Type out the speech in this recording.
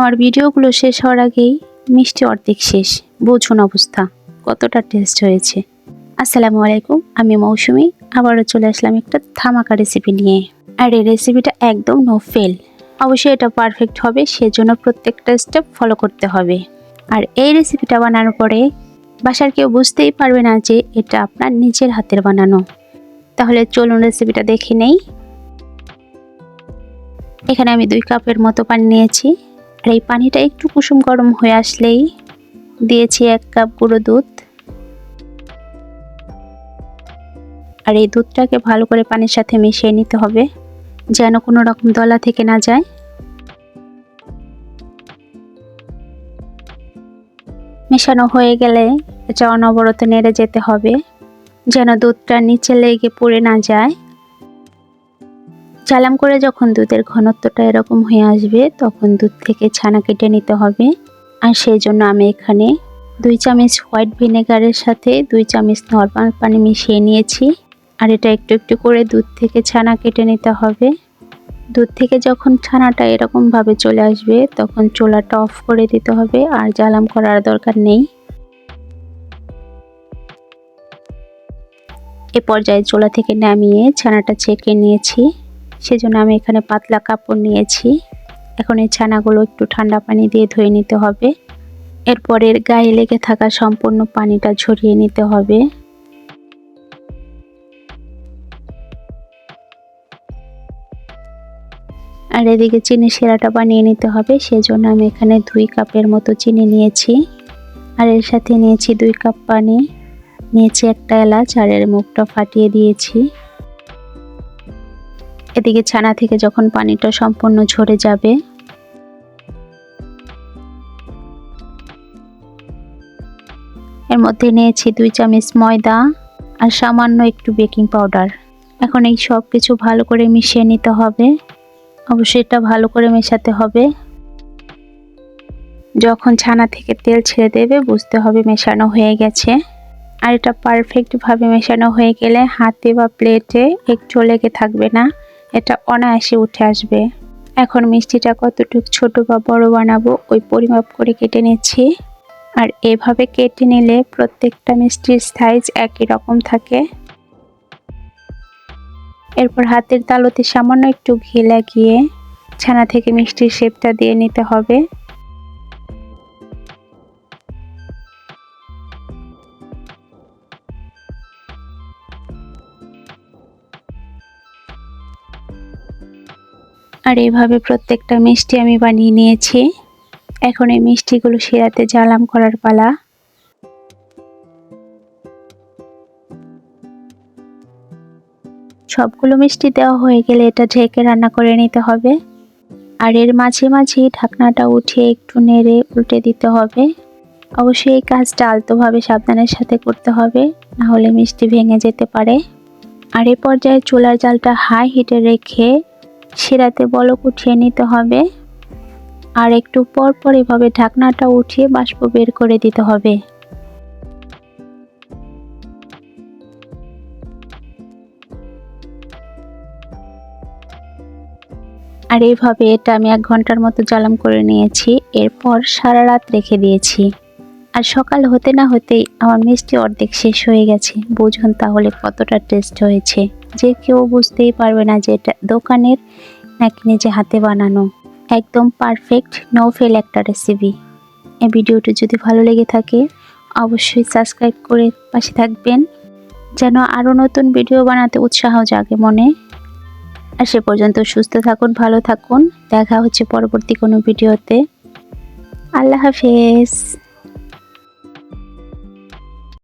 আমার ভিডিওগুলো শেষ হওয়ার আগেই মিষ্টি অর্ধেক শেষ। বুঝুন অবস্থা, কতটা টেস্ট হয়েছে। আসসালামু আলাইকুম, আমি মৌসুমি, আবারও চলে আসলাম একটা ধামাকা রেসিপি নিয়ে। আর এই রেসিপিটা একদম নো ফেল অবশ্যই এটা পারফেক্ট হবে, সেজন্য প্রত্যেকটা স্টেপ ফলো করতে হবে। আর এই রেসিপিটা বানানোর পরে বাসার কেউ বুঝতেই পারবে না যে এটা আপনার নিজের হাতের বানানো। তাহলে চলুন রেসিপিটা দেখে নেই। এখানে আমি দুই কাপের মতো পানি নিয়েছি। আর এই পানিটা একটু কুসুম গরম হয়ে আসলেই দিয়েছি এক কাপ গুঁড়ো দুধ। আর এই দুধটাকে ভালো করে পানির সাথে মিশিয়ে নিতে হবে, যেন কোনো রকম দলা থেকে না যায়। মেশানো হয়ে গেলে এটা অনবরত নেড়ে যেতে হবে, যেন দুধটা নিচে লেগে পড়ে না যায়। চালাম করে যখন দুধের ঘনত্বটা এরকম হয়ে আসবে, তখন দুধ থেকে ছানা কেটে নিতে হবে। আর সেই জন্য আমি এখানে দুই চামচ হোয়াইট ভিনেগারের সাথে দুই চামচ নর্মাল পানি মিশিয়ে নিয়েছি। আর এটা একটু একটু করে দুধ থেকে ছানা কেটে নিতে হবে। দুধ থেকে যখন ছানাটা এরকমভাবে চলে আসবে, তখন চোলাটা অফ করে দিতে হবে আর জ্বালাম করার দরকার নেই। এ পর্যায়ে চোলা থেকে নামিয়ে ছানাটা ছেঁকে নিয়েছি। সেজন্য আমি এখানে পাতলা কাপড় নিয়েছি। এখন এই ছানাগুলো একটু ঠান্ডা পানি দিয়ে ধুয়ে নিতে হবে। এরপর এর গায়ে লেগে থাকা সম্পূর্ণ পানিটা ঝরিয়ে নিতে হবে। আর এদিকে চিনি সেরাটা বানিয়ে নিতে হবে, সেজন্য আমি এখানে দুই কাপের মতো চিনি নিয়েছি। আর এর সাথে নিয়েছি দুই কাপ পানি। নিয়েছি একটা এলাচ আর এর মুখটা ফাটিয়ে দিয়েছি। এদিকে ছানা থেকে যখন পানিটা সম্পূর্ণ ঝরে যাবে, এর মধ্যে নিয়েছি দুই চামচ ময়দা আর সামান্য একটু বেকিং পাউডার। এখন এই সব কিছু ভালো করে মিশিয়ে নিতে হবে। অবশ্যই এটা ভালো করে মেশাতে হবে। যখন ছানা থেকে তেল ছেড়ে দেবে, বুঝতে হবে মেশানো হয়ে গেছে। আর এটা পারফেক্টভাবে মেশানো হয়ে গেলে হাতে বা প্লেটে একটু লেগে থাকবে না। এটা অনায়াসে উঠে আসবে। এখন মিষ্টিটা কতটুক ছোট বা বড় বানাবো, ওই পরিমাপ করে কেটে নিচ্ছি। আর এভাবে কেটে নিলে প্রত্যেকটা মিষ্টির সাইজ একই রকম থাকে। এরপর হাতের তালুতে সামান্য একটু ঘি লাগিয়ে ছানা থেকে মিষ্টির শেপটা দিয়ে নিতে হবে। আর এইভাবে প্রত্যেকটা মিষ্টি আমি বানিয়ে নিয়েছি। এখন এই মিষ্টিগুলো শিরাতে জ্বালাম করার পালা। সবগুলো মিষ্টি দেওয়া হয়ে গেলে এটা ঢেকে রান্না করে নিতে হবে। আর এর মাঝে মাঝে ঢাকনাটা উঠিয়ে একটু নেড়ে উল্টে দিতে হবে। অবশ্যই এই কাজটা আলতোভাবে সাবধানের সাথে করতে হবে না হলে মিষ্টি ভেঙে যেতে পারে। আর এ পর্যায়ে চুলার জালটা হাই হিটে রেখে শিরাতে বলক উঠিয়ে নিতে হবে। আর একটু পর পর এভাবে ঢাকনাটা উঠিয়ে বাষ্প বের করে দিতে হবে। আর এইভাবে এটা আমি এক ঘণ্টার মতো জ্বালাম করে নিয়েছি। এরপর সারা রাত রেখে দিয়েছি। আর সকাল হতে না হতেই আমার মিষ্টি অর্ধেক শেষ হয়ে গেছে। বুঝুন তাহলে কতটা টেস্ট হয়েছে। যে কেউ বুঝতেই পারবে না যে এটা দোকানের নাকি নিজে হাতে বানানো। একদম পারফেক্ট নো ফেল একটা রেসিপি এই ভিডিওটি যদি ভালো লেগে থাকে, অবশ্যই সাবস্ক্রাইব করে পাশে থাকবেন, যেন আরও নতুন ভিডিও বানাতে উৎসাহ জাগে মনে। আর সে পর্যন্ত সুস্থ থাকুন, ভালো থাকুন। দেখা হচ্ছে পরবর্তী কোনো ভিডিওতে। আল্লাহ হাফেজ।